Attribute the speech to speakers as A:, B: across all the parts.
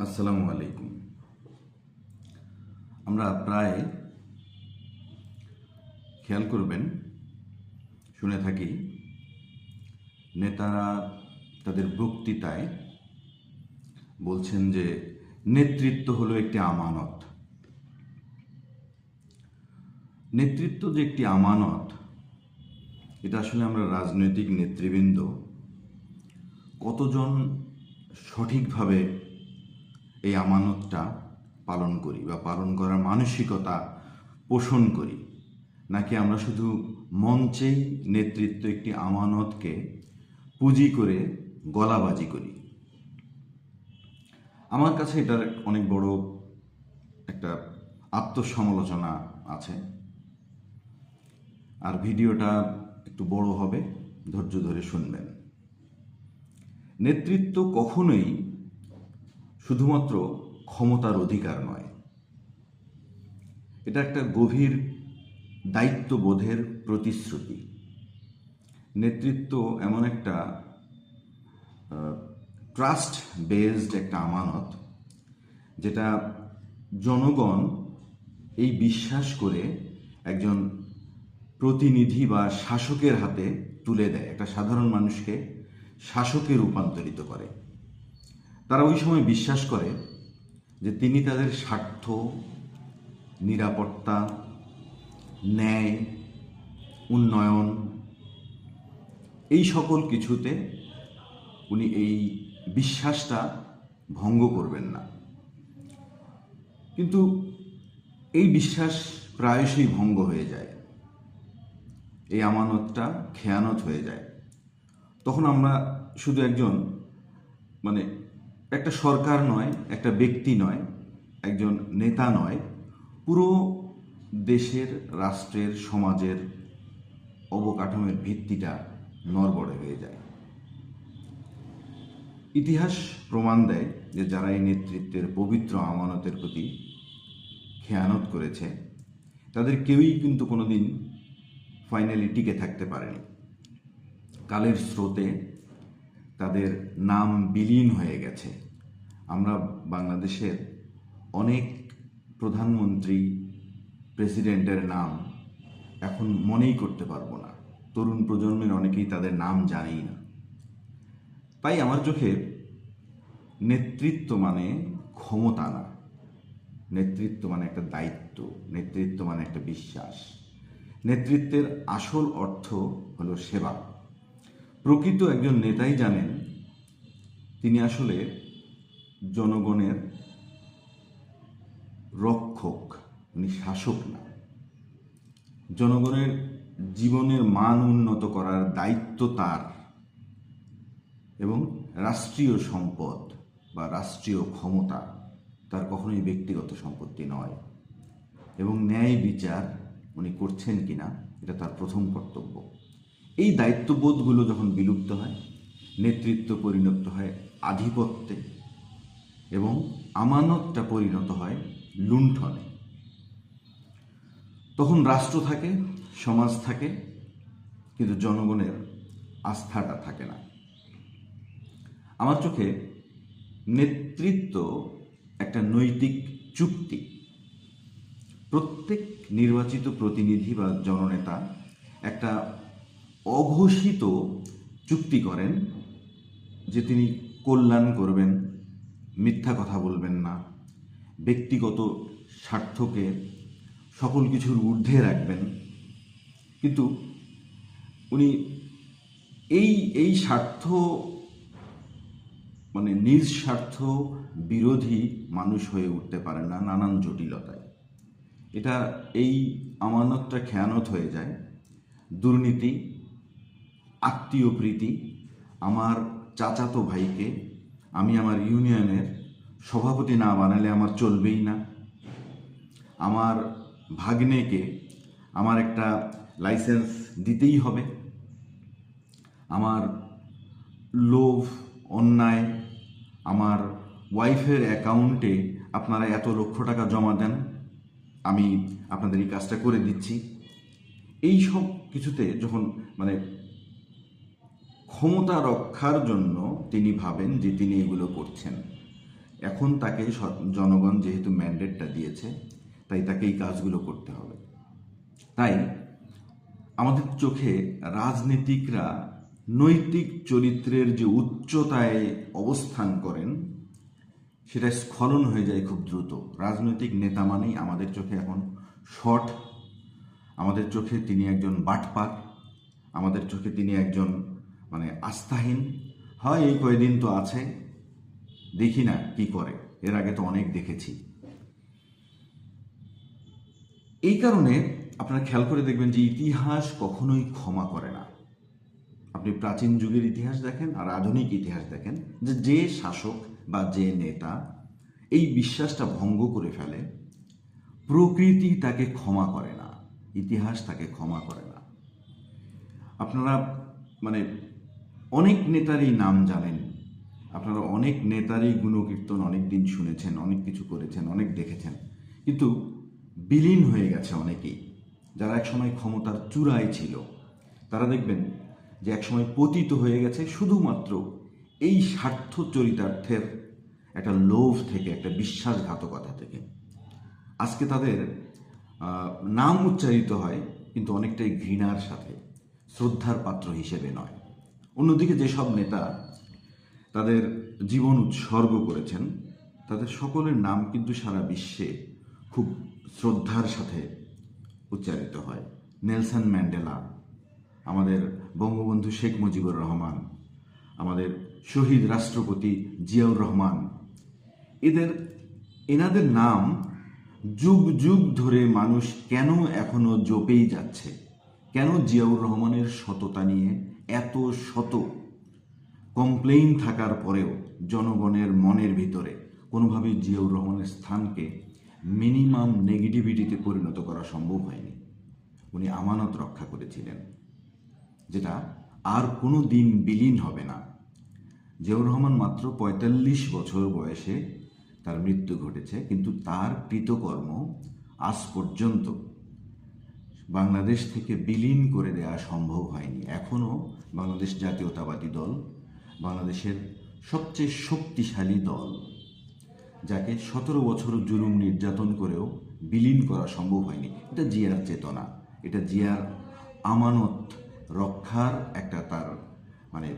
A: আসসালামু আলাইকুম। আমরা প্রায় খেয়াল করবেন, শুনে থাকি, নেতারা তাদের বক্তৃতায় বলছেন যে নেতৃত্ব হলো একটি আমানত। নেতৃত্ব যে একটি আমানত, এটা আসলে আমরা রাজনৈতিক নেতৃবৃন্দ কতজন সঠিকভাবে এই আমানতটা পালন করি বা পালন করার মানসিকতা পোষণ করি। নাকি আমরা শুধু মঞ্চেই নেতৃত্ব একটি আমানতকে পুঁজি করে গলাবাজি করি? আমার কাছে এটার অনেক বড় একটা আত্মসমালোচনা আছে। আর ভিডিওটা একটু বড় হবে, ধৈর্য ধরে শুনবেন। নেতৃত্ব কখনোই শুধুমাত্র ক্ষমতার অধিকার নয়। এটা একটা গভীর দায়িত্ববোধের প্রতিশ্রুতি। নেতৃত্ব এমন একটা ট্রাস্ট বেসড একটা আমানত, যেটা জনগণ এই বিশ্বাস করে একজন প্রতিনিধি বা শাসকের হাতে তুলে দেয়। একটা সাধারণ মানুষকে শাসকে রূপান্তরিত করে। তারা ওই সময় বিশ্বাস করে যে তিনি তাদের স্বার্থ, নিরাপত্তা, ন্যায়, উন্নয়ন, এই সকল কিছুতে উনি এই বিশ্বাসটা ভঙ্গ করবেন না। কিন্তু এই বিশ্বাস প্রায়শই ভঙ্গ হয়ে যায়। এই আমানতটা খেয়ানত হয়ে যায়। তখন আমরা শুধু একজন মানে একটা সরকার নয়, একটা ব্যক্তি নয়, একজন নেতা নয়, পুরো দেশের, রাষ্ট্রের, সমাজের অবকাঠামোর ভিত্তিটা নড়বড়ে হয়ে যায়। ইতিহাস প্রমাণ দেয় যে যারা এই নেতৃত্বের পবিত্র আমানতের প্রতি খেয়ানত করেছে, তাদের কেউই কিন্তু কোনোদিন ফাইনালি টিকে থাকতে পারেনি। কালের স্রোতে তাদের নাম বিলীন হয়ে গেছে। আমরা বাংলাদেশের অনেক প্রধানমন্ত্রী প্রেসিডেন্টের নাম এখন মনেই করতে পারব না। তরুণ প্রজন্মের অনেকেই তাদের নাম জানেই না। তাই আমার চোখে নেতৃত্ব মানে ক্ষমতা না। নেতৃত্ব মানে একটা দায়িত্ব, নেতৃত্ব মানে একটা বিশ্বাস। নেতৃত্বের আসল অর্থ হলো সেবা। প্রকৃত একজন নেতাই জানেন, তিনি আসলে জনগণের রক্ষক উনি শাসক না। জনগণের জীবনের মান উন্নত করার দায়িত্ব তার এবং রাষ্ট্রীয় সম্পদ বা রাষ্ট্রীয় ক্ষমতা তার কখনোই ব্যক্তিগত সম্পত্তি নয়। এবং ন্যায় বিচার উনি করছেন কিনা, এটা তার প্রথম কর্তব্য। এই দায়িত্ববোধগুলো যখন বিলুপ্ত হয়, নেতৃত্ব পরিণত হয় আধিপত্যে এবং আমানতটা পরিণত হয় লুণ্ঠনে। তখন রাষ্ট্র থাকে, সমাজ থাকে, কিন্তু জনগণের আস্থাটা থাকে না। আমার চোখে নেতৃত্ব একটা নৈতিক চুক্তি। প্রত্যেক নির্বাচিত প্রতিনিধি বা জননেতা একটা অঘোষিত চুক্তি করেন যে তিনি কল্যাণ করবেন মিথ্যা কথা বলবেন না। ব্যক্তিগত স্বার্থকে সকল কিছুর ঊর্ধ্বে রাখবেন। কিন্তু উনি এই এই স্বার্থ মানে নিজ স্বার্থ বিরোধী মানুষ হয়ে উঠতে পারেন না নানান জটিলতায়। এটা এই আমানতটা খেয়ানত হয়ে যায়। দুর্নীতি আত্মীয় প্রীতি আমার চাচাতো ভাইকে আমি আমার ইউনিয়নের সভাপতি না বানালে আমার চলবেই না। আমার ভাগ্নেকে আমার একটা লাইসেন্স দিতেই হবে। আমার লোভ, অন্যায়, আমার ওয়াইফের অ্যাকাউন্টে আপনারা এত লক্ষ টাকা জমা দেন, আমি আপনাদের এই কাজটা করে দিচ্ছি। এই সব কিছুতে যখন মানে ক্ষমতা রক্ষার জন্য তিনি ভাবেন যে তিনি এগুলো করছেন। এখন তাকে জনগণ যেহেতু ম্যান্ডেটটা দিয়েছে, তাই তাকে এই কাজগুলো করতে হবে। তাই আমাদের চোখে রাজনীতিকরা নৈতিক চরিত্রের যে উচ্চতায় অবস্থান করেন, সেটা স্খলন হয়ে যায় খুব দ্রুত। রাজনৈতিক নেতা মানেই আমাদের চোখে এখন শট আমাদের চোখে তিনি একজন বাটপার। আমাদের চোখে তিনি একজন মানে আস্থাহীন। হয় এই কয়দিন তো আছে, দেখি না কি করে। এর আগে তো অনেক দেখেছি। এই কারণে আপনারা খেয়াল করে দেখবেন যে ইতিহাস কখনোই ক্ষমা করে না। আপনি প্রাচীন যুগের ইতিহাস দেখেন আর আধুনিক ইতিহাস দেখেন যে যে শাসক বা যে নেতা এই বিশ্বাসটা ভঙ্গ করে ফেলে, প্রকৃতি তাকে ক্ষমা করে না, ইতিহাস তাকে ক্ষমা করে না। আপনারা মানে অনেক নেতারই নাম জানেন। আপনারা অনেক নেতারই গুণকীর্তন অনেক দিন শুনেছেন, অনেক কিছু করেছেন, অনেক দেখেছেন। কিন্তু বিলীন হয়ে গেছে অনেকেই। যারা একসময় ক্ষমতার চূড়ায় ছিল, তারা দেখবেন যে একসময় পতিত হয়ে গেছে শুধুমাত্র এই স্বার্থ চরিতার্থের একটা লোভ থেকে, একটা বিশ্বাসঘাতকতা থেকে। আজকে তাদের নাম উচ্চারিত হয় কিন্তু অনেকটাই ঘৃণার সাথে, শ্রদ্ধার পাত্র হিসেবে নয়। অন্যদিকে যেসব নেতা তাদের জীবন উৎসর্গ করেছেন, তাদের সকলের নাম কিন্তু সারা বিশ্বে খুব শ্রদ্ধার সাথে উচ্চারিত হয়। নেলসন ম্যান্ডেলা, আমাদের বঙ্গবন্ধু শেখ মুজিবুর রহমান, আমাদের শহীদ রাষ্ট্রপতি জিয়াউর রহমান, এদের, এনাদের নাম যুগ যুগ ধরে মানুষ কেন এখনও জপেই যাচ্ছে? কেন জিয়াউর রহমানের সততা নিয়ে এত শত কমপ্লেইন থাকার পরেও জনগণের মনের ভিতরে কোনোভাবেই জিয়াউর রহমানের স্থানকে মিনিমাম নেগেটিভিটিতে পরিণত করা সম্ভব হয়নি। উনি আমানত রক্ষা করেছিলেন, যেটা আর কোনো দিন বিলীন হবে না। জিয়াউর রহমান মাত্র পঁয়তাল্লিশ বছর বয়সে তার মৃত্যু ঘটেছে, কিন্তু তার কৃতকর্ম আজ পর্যন্ত বাংলাদেশ থেকে বিলীন করে দেওয়া সম্ভব হয়নি। এখনও বাংলাদেশ জাতীয়তাবাদী দল বাংলাদেশের সবচেয়ে শক্তিশালী দল, যাকে সতেরো বছর জুলুম নির্যাতন করেও বিলীন করা সম্ভব হয়নি। এটা জিয়ার চেতনা, এটা জিয়ার আমানত রক্ষার একটা তার মানে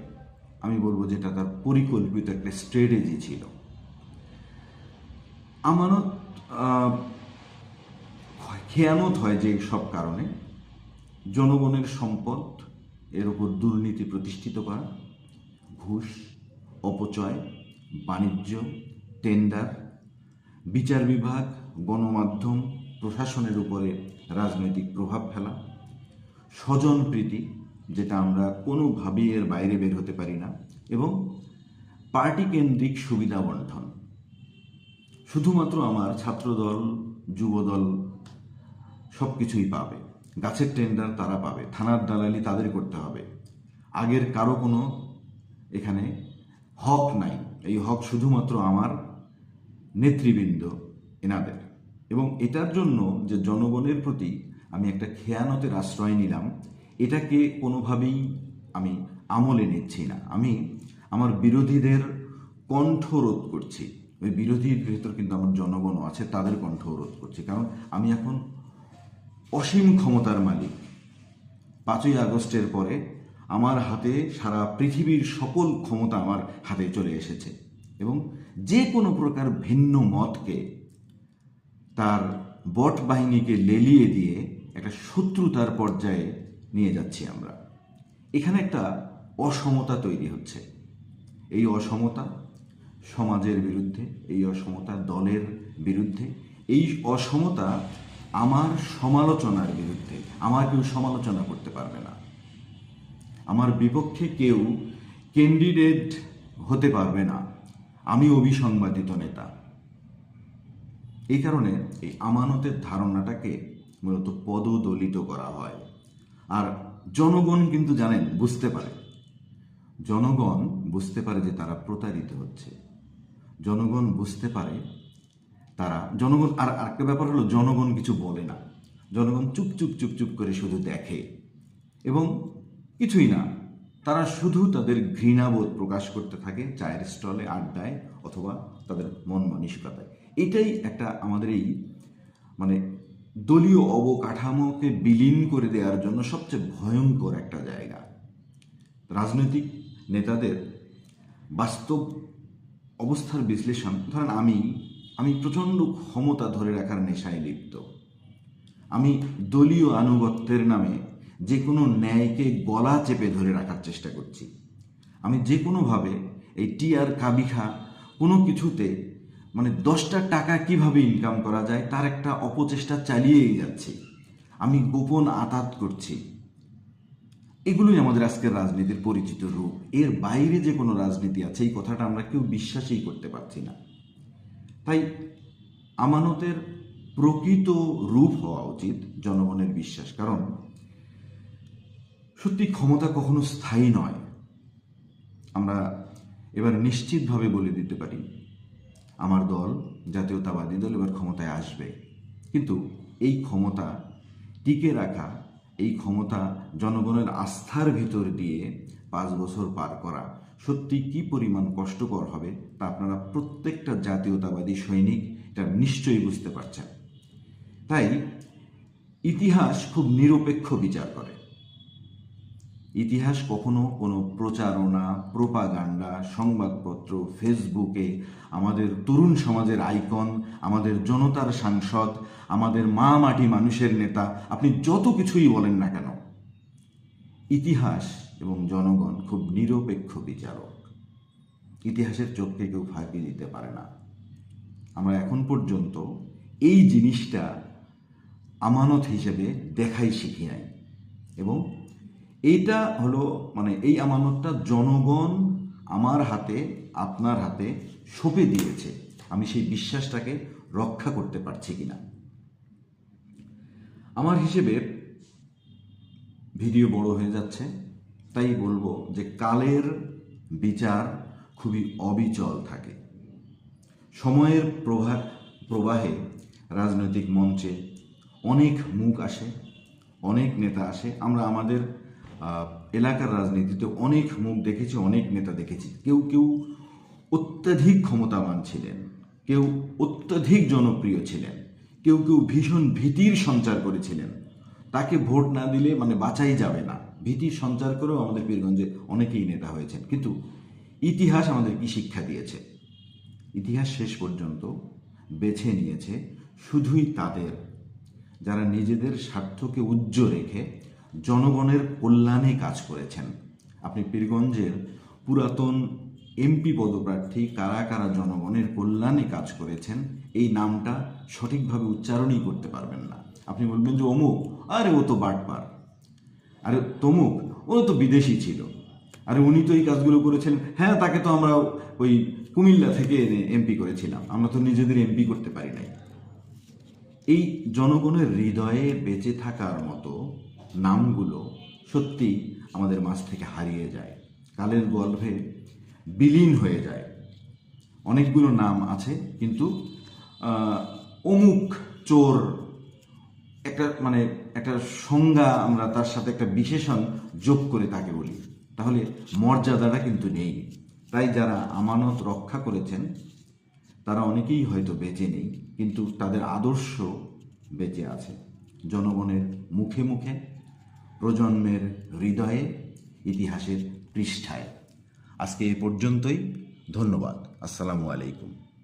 A: আমি বলব যেটা তার পরিকল্পিত একটা স্ট্র্যাটেজি ছিল। আমানত খেয়ানত হয় যে সব কারণে, জনগণের সম্পদ এর উপর দুর্নীতি প্রতিষ্ঠিত করা, ঘুষ, অপচয়, বাণিজ্য টেন্ডার বিচার বিভাগ, গণমাধ্যম, প্রশাসনের উপরে রাজনৈতিক প্রভাব ফেলা, স্বজন প্রীতি, যেটা আমরা কোনোভাবেই এর বাইরে বের হতে পারি না, এবং পার্টি কেন্দ্রিক সুবিধা বন্টন। শুধুমাত্র আমার ছাত্রদল, যুবদল সব কিছুই পাবে। গাছের টেন্ডার তারা পাবে। থানার দালালি তাদের করতে হবে। আগের কারও কোনো এখানে হক নাই। এই হক শুধুমাত্র আমার নেতৃবৃন্দ এনাদের। এবং এটার জন্য যে জনগণের প্রতি আমি একটা খেয়ানতের আশ্রয় নিলাম, এটাকে কোনোভাবেই আমি আমলে নিচ্ছি না। আমি আমার বিরোধীদের কণ্ঠরোধ করছি। ওই বিরোধীর ভেতর কিন্তু আমার জনগণও আছে, তাদের কণ্ঠরোধ করছি। কারণ আমি এখন অসীম ক্ষমতার মালিক। পাঁচই আগস্টের পরে আমার হাতে সারা পৃথিবীর সকল ক্ষমতা আমার হাতে চলে এসেছে এবং যে কোনো প্রকার ভিন্ন মতকে তার বট বাহিনীকে লেলিয়ে দিয়ে একটা শত্রুতার পর্যায়ে নিয়ে যাচ্ছি আমরা। এখানে একটা অসমতা তৈরি হচ্ছে। এই অসমতা সমাজের বিরুদ্ধে, এই অসমতা দলের বিরুদ্ধে, এই অসমতা আমার সমালোচনার বিরুদ্ধে। আমার কেউ সমালোচনা করতে পারবে না। আমার বিপক্ষে কেউ ক্যান্ডিডেট হতে পারবে না। আমি অভিসংবাদিত নেতা। এই কারণে এই আমানতের ধারণাটাকে মূলত পদদলিত করা হয়। আর জনগণ কিন্তু জানেন, বুঝতে পারে। জনগণ বুঝতে পারে যে তারা প্রতারিত হচ্ছে। জনগণ বুঝতে পারে তারা জনগণ, আর আরেকটা ব্যাপার হলো জনগণ কিছু বলে না। জনগণ চুপ চুপ চুপ চুপ করে শুধু দেখে। এবং কিছুই না, তারা শুধু তাদের ঘৃণাবোধ প্রকাশ করতে থাকে চায়ের স্টলে আড্ডায় অথবা তাদের মন মানসিকতায়। এটাই একটা আমাদের এই মানে দলীয় অবকাঠামোকে বিলীন করে দেওয়ার জন্য সবচেয়ে ভয়ঙ্কর একটা জায়গা। রাজনৈতিক নেতাদের বাস্তব অবস্থার বিশ্লেষণ, ধরেন আমি আমি প্রচণ্ড ক্ষমতা ধরে রাখার নেশায় লিপ্ত। আমি দলীয় আনুগত্যের নামে যে কোনো ন্যায়কে গলা চেপে ধরে রাখার চেষ্টা করছি। আমি যে কোনোভাবে এই টিআর কাবিখা কোনো কিছুতে মানে দশটা টাকা কীভাবে ইনকাম করা যায় তার একটা অপচেষ্টা চালিয়েই যাচ্ছি। আমি গোপন আতাত করছি। এগুলোই আমাদের আজকের রাজনীতির পরিচিত রূপ। এর বাইরে যে কোনো রাজনীতি আছে, এই কথাটা আমরা কেউ বিশ্বাসই করতে পারছি না। তাই আমানতের প্রকৃত রূপ হওয়া উচিত জনগণের বিশ্বাস। কারণ সত্যি ক্ষমতা কখনো স্থায়ী নয়। আমরা এবার নিশ্চিতভাবে বলে দিতে পারি, আমার দল, জাতীয়তাবাদী দল এবার ক্ষমতায় আসবে। কিন্তু এই ক্ষমতা টিকে রাখা, এই ক্ষমতা জনগণের আস্থার ভিতর দিয়ে পাঁচ বছর পার করা সত্যি কি পরিমাণ কষ্টকর হবে তা আপনারা প্রত্যেকটা জাতীয়তাবাদী সৈনিক এটা নিশ্চয়ই বুঝতে পারছেন। তাই ইতিহাস খুব নিরপেক্ষ বিচার করে। ইতিহাস কখনো কোনো প্রচারণা, প্রোপাগান্ডা, সংবাদপত্র, ফেসবুকে, আমাদের তরুণ সমাজের আইকন, আমাদের জনতার সাংসদ, আমাদের মা মাটি মানুষের নেতা, আপনি যত কিছুই বলেন না কেন, ইতিহাস এবং জনগণ খুব নিরপেক্ষ বিচারক। ইতিহাসের চোখকে কেউ ফাঁকি দিতে পারে না। আমরা এখন পর্যন্ত এই জিনিসটা আমানত হিসেবে দেখাই শিখি নাই। এবং এইটা হলো মানে এই আমানতটা জনগণ আমার হাতে, আপনার হাতে সঁপে দিয়েছে। আমি সেই বিশ্বাসটাকে রক্ষা করতে পারছি কিনা। আমার হিসেবে ভিডিও বড় হয়ে যাচ্ছে। তাই বলব যে কালের বিচার খুবই অবিচল থাকে। সময়ের প্রভা প্রবাহে রাজনৈতিক মঞ্চে অনেক মুখ আসে, অনেক নেতা আসে। আমরা আমাদের এলাকার রাজনীতিতে অনেক মুখ দেখেছি, অনেক নেতা দেখেছি। কেউ কেউ অত্যাধিক ক্ষমতাবান ছিলেন, কেউ অত্যাধিক জনপ্রিয় ছিলেন, কেউ কেউ ভীষণ ভীতির সঞ্চার করেছিলেন। তাকে ভোট না দিলে মানে বাঁচাই যাবে না। ভীতির সঞ্চার করেও আমাদের পীরগঞ্জে অনেকেই নেতা হয়েছেন। কিন্তু ইতিহাস আমাদের কি শিক্ষা দিয়েছে? ইতিহাস শেষ পর্যন্ত বেছে নিয়েছে শুধুই তাদের, যারা নিজেদের স্বার্থকে উজ্জ্ব রেখে জনগণের কল্যাণে কাজ করেছেন। আপনি পীরগঞ্জের পুরাতন এমপি পদপ্রার্থী কারা কারা জনগণের কল্যাণে কাজ করেছেন, এই নামটা সঠিকভাবে উচ্চারণই করতে পারবেন না। আপনি বলবেন যে, অমুক? আরে, ও তো বাটপার। আরে তমুক ও তো বিদেশি ছিল। আরে উনি তো এই কাজগুলো করেছেন। হ্যাঁ তাকে তো আমরা ওই কুমিল্লা থেকে এনে এমপি করেছিলাম। আমরা তো নিজেদের এমপি করতে পারি নাই। এই জনগণের হৃদয়ে বেঁচে থাকার মতো নামগুলো সত্যি আমাদের মাঝ থেকে হারিয়ে যায়। কালের গল্পে বিলীন হয়ে যায়। অনেকগুলো নাম আছে, কিন্তু অমুক চোর একটা মানে একটা সংজ্ঞা আমরা তার সাথে একটা বিশেষণ যোগ করে তাকে বলি। তাহলে মর্যাদাটা কিন্তু নেই। তাই যারা আমানত রক্ষা করেছেন, তারা অনেকেই হয়তো বেঁচে নেই, কিন্তু তাদের আদর্শ বেঁচে আছে। জনগণের মুখে মুখে, প্রজন্মের হৃদয়ে, ইতিহাসের পৃষ্ঠায়। আজকে এ পর্যন্তই। ধন্যবাদ। আসসালামু আলাইকুম।